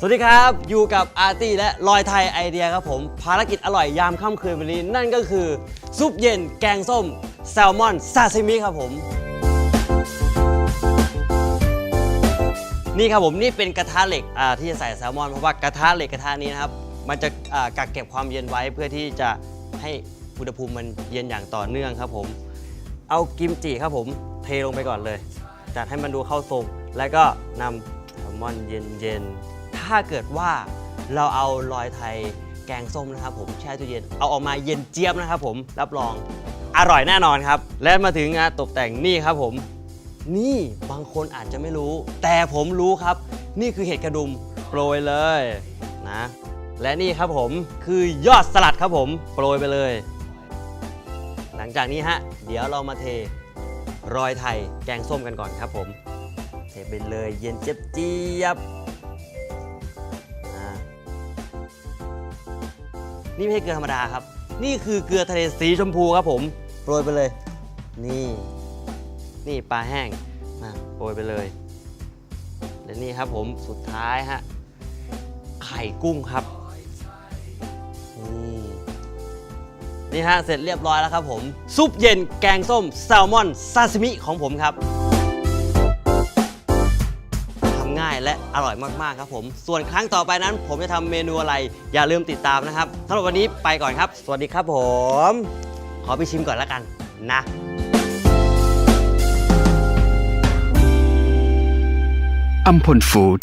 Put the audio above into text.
สวัสดีครับ อยู่กับอาร์ตี้และลอยไทยไอเดียครับผม ภารกิจอร่อยยามค่ำคืนวันนี้ นั่นก็คือ ซุปเย็นแกงส้ม แซลมอนซาซิมิครับผม นี่ครับผมนี่เป็นกระทะเหล็กอ่าที่จะใส่แซลมอนเพราะว่ากระทะเหล็กกระทะนี้นะครับ มันจะอ่ากักเก็บความเย็นไว้เพื่อที่จะให้อุณหภูมิมันเย็นอย่างต่อเนื่องครับผม เอากิมจิครับผมเทลงไปก่อนเลยจัดให้มันดูเข้าทรงแล้วก็นำ มอนเย็นๆ ถ้าเกิดว่าเราเอาลอยไทยแกงส้มนะครับผมแช่ตู้เย็นเอาออกมาเย็นเจี๊ยบนะครับผมรับรองอร่อยแน่นอนครับ และมาถึงงานตกแต่งนี่ครับผม นี่บางคนอาจจะไม่รู้ แต่ผมรู้ครับ นี่คือเห็ดกระดุมโปรยเลยนะและนี่ครับผมคือยอดสลัดครับผมโปรยไปเลย หลังจากนี้ฮะ เดี๋ยวเรามาเทรอยไทยแกงส้มกันก่อนครับผม ไปเลยเย็นเจี๊ยบเจี๊ยบนี่ไม่ใช่เกลือธรรมดาครับ นี่คือเกลือทะเลสีชมพูครับผมโปรยไปเลย นี่ นี่ปลาแห้งนะโปรยไปเลยและนี่ครับผมสุดท้ายฮะไข่กุ้งครับนี่นี่ฮะเสร็จเรียบร้อยแล้วครับผม ซุปเย็นแกงส้มแซลมอนซาซิมิของผมครับ และอร่อยมากๆครับผม ส่วนครั้งต่อไปนั้น ผมจะทำเมนูอะไร อย่าลืมติดตามนะครับสำหรับวันนี้ไปก่อนครับ สวัสดีครับผม ขอไปชิมก่อนแล้วกันนะอัมพลฟู้ด